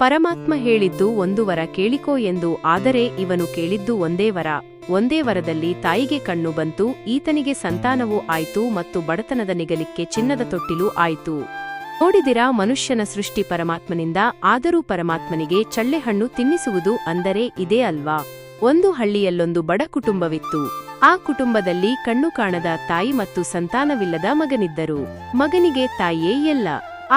ಪರಮಾತ್ಮ ಹೇಳಿದ್ದು ಒಂದು ವರ ಕೇಳಿಕೋ ಎಂದು, ಆದರೆ ಇವನು ಕೇಳಿದ್ದು ಒಂದೇ ವರ. ಒಂದೇ ವರದಲ್ಲಿ ತಾಯಿಗೆ ಕಣ್ಣು ಬಂತು, ಈತನಿಗೆ ಸಂತಾನವೂ ಆಯ್ತು ಮತ್ತು ಬಡತನದ ನಿಗಲಿಕ್ಕೆ ಚಿನ್ನದ ತೊಟ್ಟಿಲೂ ಆಯಿತು. ನೋಡಿದಿರಾ ಮನುಷ್ಯನ ಸೃಷ್ಟಿ ಪರಮಾತ್ಮನಿಂದ, ಆದರೂ ಪರಮಾತ್ಮನಿಗೆ ಚಳ್ಳೆಹಣ್ಣು ತಿನ್ನಿಸುವುದು ಅಂದರೆ ಇದೇ ಅಲ್ವಾ? ಒಂದು ಹಳ್ಳಿಯಲ್ಲೊಂದು ಬಡ ಕುಟುಂಬವಿತ್ತು. ಆ ಕುಟುಂಬದಲ್ಲಿ ಕಣ್ಣು ಕಾಣದ ತಾಯಿ ಮತ್ತು ಸಂತಾನವಿಲ್ಲದ ಮಗನಿದ್ದರು. ಮಗನಿಗೆ ತಾಯಿಯೇ ಎಲ್ಲ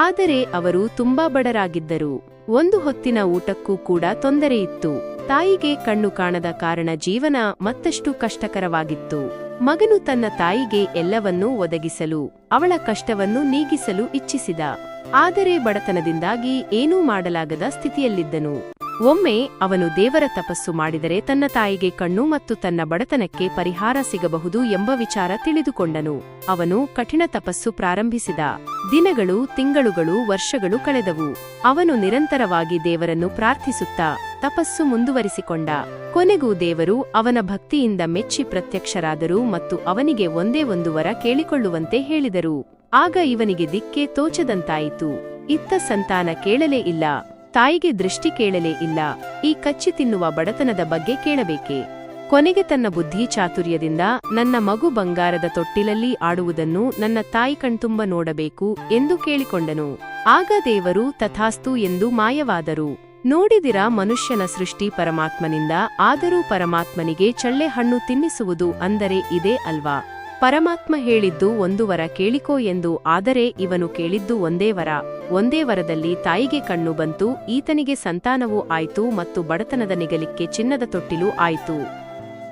ಆದರೆ ಅವರು ತುಂಬಾ ಬಡರಾಗಿದ್ದರು. ಒಂದು ಹೊತ್ತಿನ ಊಟಕ್ಕೂ ಕೂಡ ತೊಂದರೆಯಿತ್ತು ತಾಯಿಗೆ ಕಣ್ಣು ಕಾಣದ ಕಾರಣ ಜೀವನ ಮತ್ತಷ್ಟು ಕಷ್ಟಕರವಾಗಿತ್ತು. ಮಗನು ತನ್ನ ತಾಯಿಗೆ ಎಲ್ಲವನ್ನೂ ಒದಗಿಸಲು, ಅವಳ ಕಷ್ಟವನ್ನು ನೀಗಿಸಲು ಇಚ್ಛಿಸಿದ. ಆದರೆ ಬಡತನದಿಂದಾಗಿ ಏನೂ ಮಾಡಲಾಗದ ಸ್ಥಿತಿಯಲ್ಲಿದ್ದನು. ಒಮ್ಮೆ ಅವನು ದೇವರ ತಪಸ್ಸು ಮಾಡಿದರೆ ತನ್ನ ತಾಯಿಗೆ ಕಣ್ಣು ಮತ್ತು ತನ್ನ ಬಡತನಕ್ಕೆ ಪರಿಹಾರ ಸಿಗಬಹುದು ಎಂಬ ವಿಚಾರ ತಿಳಿದುಕೊಂಡನು. ಅವನು ಕಠಿಣ ತಪಸ್ಸು ಪ್ರಾರಂಭಿಸಿದ. ದಿನಗಳು, ತಿಂಗಳುಗಳು, ವರ್ಷಗಳು ಕಳೆದವು. ಅವನು ನಿರಂತರವಾಗಿ ದೇವರನ್ನು ಪ್ರಾರ್ಥಿಸುತ್ತಾ ತಪಸ್ಸು ಮುಂದುವರಿಸಿಕೊಂಡ. ಕೊನೆಗೂ ದೇವರು ಅವನ ಭಕ್ತಿಯಿಂದ ಮೆಚ್ಚಿ ಪ್ರತ್ಯಕ್ಷರಾದರು ಮತ್ತು ಅವನಿಗೆ ಒಂದೇ ಒಂದು ವರ ಕೇಳಿಕೊಳ್ಳುವಂತೆ ಹೇಳಿದರು. ಆಗ ಇವನಿಗೆ ದಿಕ್ಕೆ ತೋಚದಂತಾಯಿತು. ಇತ್ತ ಸಂತಾನ ಕೇಳಲೇ ಇಲ್ಲ. ತಾಯಿಗೆ ದೃಷ್ಟಿ ಕೇಳಲೇ ಇಲ್ಲ. ಈ ಕಚ್ಚಿ ತಿನ್ನುವ ಬಡತನದ ಬಗ್ಗೆ ಕೇಳಬೇಕೆ? ಕೊನೆಗೆ ತನ್ನ ಬುದ್ಧಿ ಚಾತುರ್ಯದಿಂದ ನನ್ನ ಮಗು ಬಂಗಾರದ ತೊಟ್ಟಿಲಲ್ಲಿ ಆಡುವುದನ್ನು ನನ್ನ ತಾಯಿ ಕಣ್ತುಂಬ ನೋಡಬೇಕು ಎಂದು ಕೇಳಿಕೊಂಡನು. ಆಗ ದೇವರು ತಥಾಸ್ತು ಎಂದು ಮಾಯವಾದರು. ನೋಡಿದಿರಾ ಮನುಷ್ಯನ ಸೃಷ್ಟಿ ಪರಮಾತ್ಮನಿಂದ ಆದರೂ ಪರಮಾತ್ಮನಿಗೆ ಚಳ್ಳೆ ಹಣ್ಣು ತಿನ್ನಿಸುವುದು ಅಂದರೆ ಇದೇ ಅಲ್ವಾ? ಪರಮಾತ್ಮ ಹೇಳಿದ್ದು ಒಂದು ವರ ಕೇಳಿಕೋ ಎಂದು, ಆದರೆ ಇವನು ಕೇಳಿದ್ದು ಒಂದೇ ವರ. ಒಂದೇ ವರದಲ್ಲಿ ತಾಯಿಗೆ ಕಣ್ಣು ಬಂತು, ಈತನಿಗೆ ಸಂತಾನವೂ ಆಯಿತು ಮತ್ತು ಬಡತನದ ನಿಗಲಿಕ್ಕೆ ಚಿನ್ನದ ತೊಟ್ಟಿಲು ಆಯ್ತು.